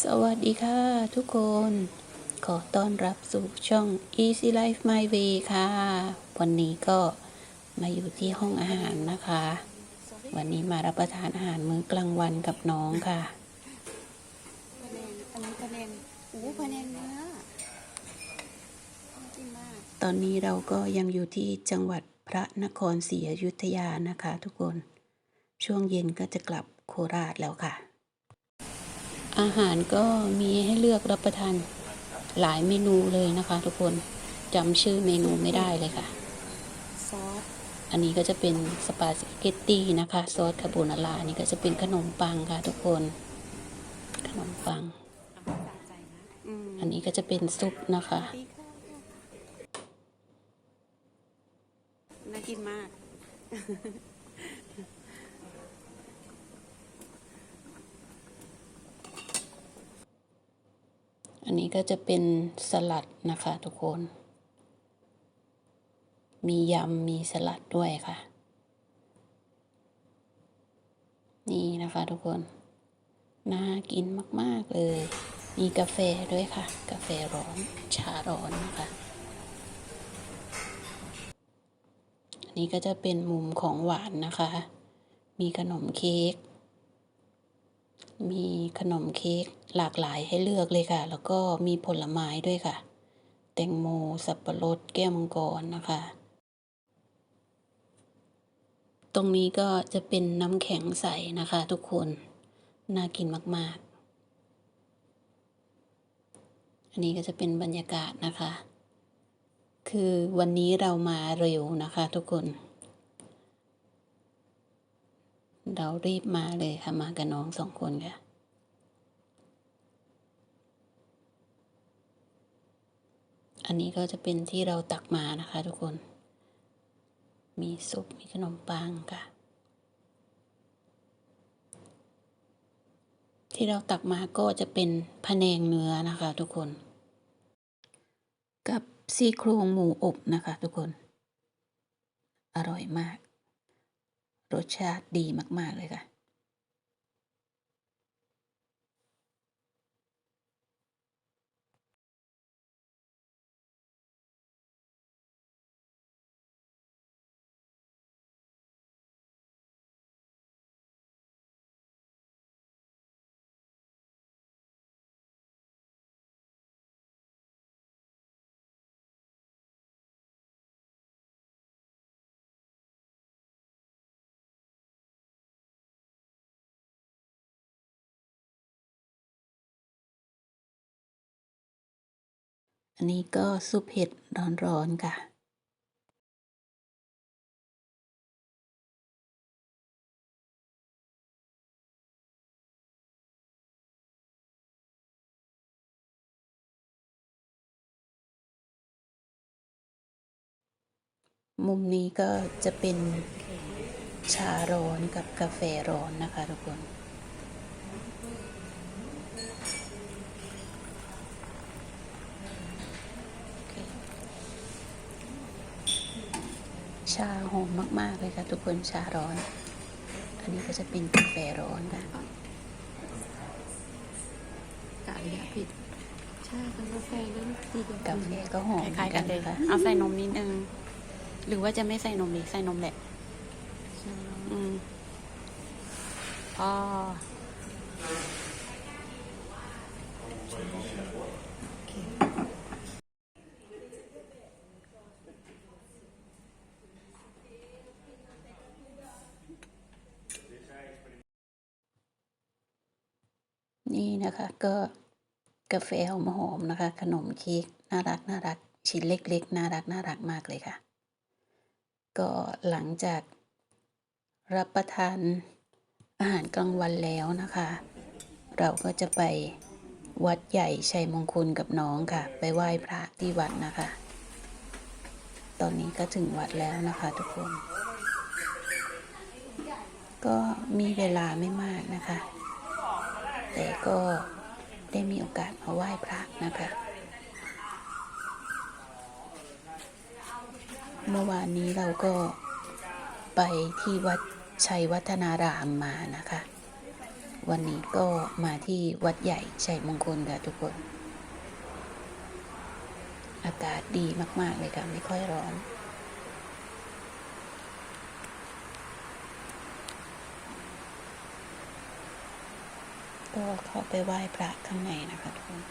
สวัสดีค่ะทุกคน ขอต้อนรับสู่ช่อง Easy Life My Way ค่ะ วันนี้ก็มาอยู่ที่ห้องอาหารนะคะ วันนี้มารับประทานอาหารมื้อกลางวันกับน้องค่ะพะแนงอันนี้พะแนงโอ้พะแนงเนื้อน่ากินมาก ตอนนี้เราก็ยังอยู่ที่จังหวัดพระนครศรีอยุธยานะคะ ทุกคน ช่วงเย็นก็จะกลับโคราชแล้วค่ะ อาหารก็มีให้เลือกรับประทานหลายเมนูเลยนะคะทุกคนจำชื่อเมนูไม่ได้เลยค่ะ ซอส อันนี้ก็จะเป็นสปาเกตตี้นะคะ ซอสคาโบนาร่าอันนี้ก็จะเป็นขนมปังค่ะทุกคน ขนมปังอืมอันนี้ก็จะเป็นซุปนะคะดีค่ะน่ากินมาก อันนี้ก็จะเป็นสลัดนะคะทุกคน มียำมีสลัดด้วยค่ะ นี่นะคะทุกคน น่ากินมาก ๆ เลย มีกาแฟด้วยค่ะ กาแฟร้อน ชาร้อนนะคะ อันนี้ก็จะเป็นมุมของหวานนะคะ มีขนมเค้ก มีขนมเค้กหลากหลายให้เลือกเลยค่ะ แล้วก็มีผลไม้ด้วยค่ะ แตงโม สับปะรด แก้วมังกรนะคะ ตรงนี้ก็จะเป็นน้ำแข็งใสนะคะ ทุกคน น่ากินมาก ๆ อันนี้ก็จะเป็นบรรยากาศนะคะ คือวันนี้เรามาเร็วนะคะทุกคน เรารีบมาเลยค่ะ มากับน้องสองคนค่ะ อันนี้ก็จะเป็นที่เราตักมานะคะทุกคน มีซุป มีขนมปังค่ะ ที่เราตักมาก็จะเป็นพะแนงเนื้อนะคะทุกคน กับซี่โครงหมูอบนะคะทุกคน อร่อยมาก รสชาติดีมาก ๆ เลยค่ะ อันนี้ก็ซุปเห็ดร้อนๆค่ะมุมนี้ก็จะเป็นชาร้อนกับกาแฟร้อนนะคะทุกคน ชาหอมมากๆเลยค่ะทุกคนชาร้อน อันนี้ก็จะเป็นกาแฟร้อนค่ะกะเลยผิดใช่กับกาแฟนั่นดีเดียวกาแฟก็หอมคล้ายๆกันเลยค่ะเอาใส่นมนิดนึง หรือว่าจะไม่ใส่นมดีใส่นมแหละอืมพอ นี่นะคะก็กาแฟหอมๆนะคะ ขนมเค้กน่ารักน่ารักชิ้นเล็ก ๆ น่ารักน่ารักมากเลยค่ะ ก็หลังจากรับประทานอาหารกลางวันแล้วนะคะ เราก็จะไปวัดใหญ่ชัยมงคลกับน้องค่ะ ไปไหว้พระที่วัดนะคะ ตอนนี้ก็ถึงวัดแล้วนะคะทุกคน ก็มีเวลาไม่มากนะคะ แต่ก็ได้มีโอกาสมาไหว้พระนะคะ เมื่อวานนี้เราก็ไปที่วัดชัยวัฒนารามมานะคะ วันนี้ก็มาที่วัดใหญ่ชัยมงคลค่ะทุกคน อากาศดีมาก ๆ เลยค่ะ ไม่ค่อยร้อน ก็เข้าไปไหว้พระข้างในนะคะทุกคน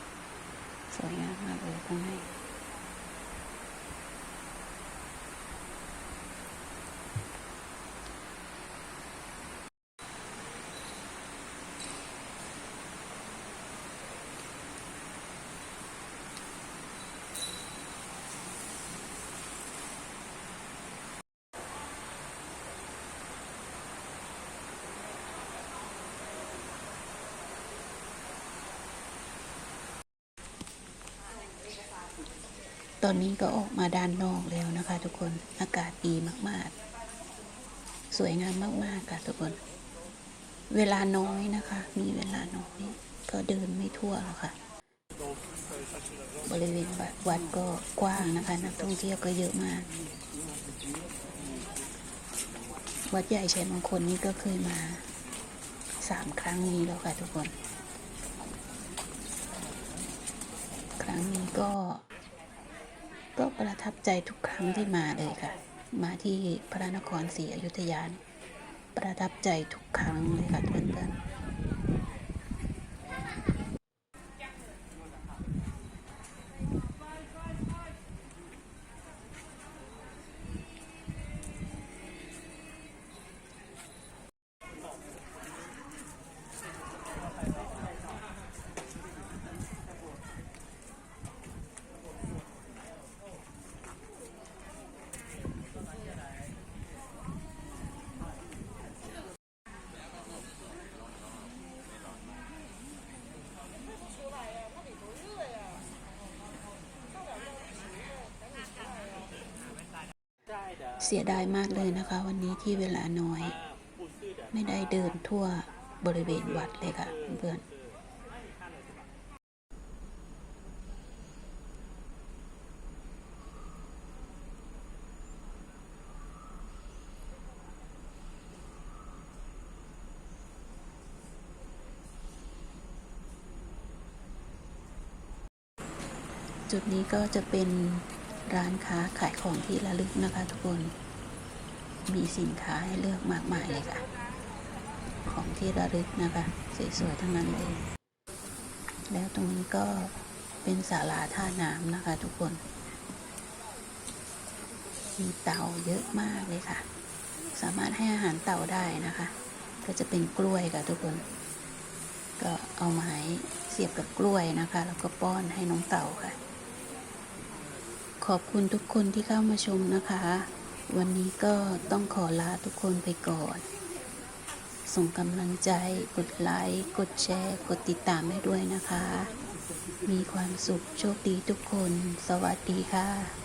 สวยงามมากเลยข้างใน ตอนนี้ก็ออกมาด้านนอกแล้วนะคะ ทุกคนอากาศดีมาก ๆ สวยงามมาก ๆ ค่ะทุกคน เวลาน้อยนะคะ มีเวลาน้อยก็เดินไม่ทั่วหรอกค่ะ บริเวณวัดก็กว้างนะคะ นักท่องเที่ยวก็เยอะมาก วัดใหญ่ชัยมงคลนี่ก็เคยมาสามครั้งนี้แล้วค่ะทุกคน ครั้งนี้ก็ ก็ประทับใจทุกครั้งที่มาเลยค่ะ มาที่พระนครศรีอยุธยาประทับใจทุกครั้งเลยค่ะเพื่อนๆ เสียดายมากเลยนะคะ วันนี้ที่เวลาน้อย ไม่ได้เดินทั่วบริเวณวัดเลยค่ะเพื่อนจุดนี้ก็จะเป็น ร้านค้าขายของที่ระลึกนะคะทุกคน มีสินค้าให้เลือกมากมายเลยค่ะ ของที่ระลึกนะคะสวยๆทั้งนั้นเลย แล้วตรงนี้ก็เป็นศาลาท่าน้ำนะคะ ทุกคน มีเต่าเยอะมากเลยค่ะ สามารถให้อาหารเต่าได้นะคะ ก็จะเป็นกล้วยค่ะทุกคน ก็เอาไม้เสียบกับกล้วยนะคะ แล้วก็ป้อนให้น้องเต่าค่ะ ขอบคุณทุกคนที่เข้ามาชมนะคะ วันนี้ก็ต้องขอลาทุกคนไปก่อน ส่งกำลังใจ กดไลค์ กดแชร์ กดติดตามให้ด้วยนะคะ มีความสุขโชคดีทุกคน สวัสดีค่ะ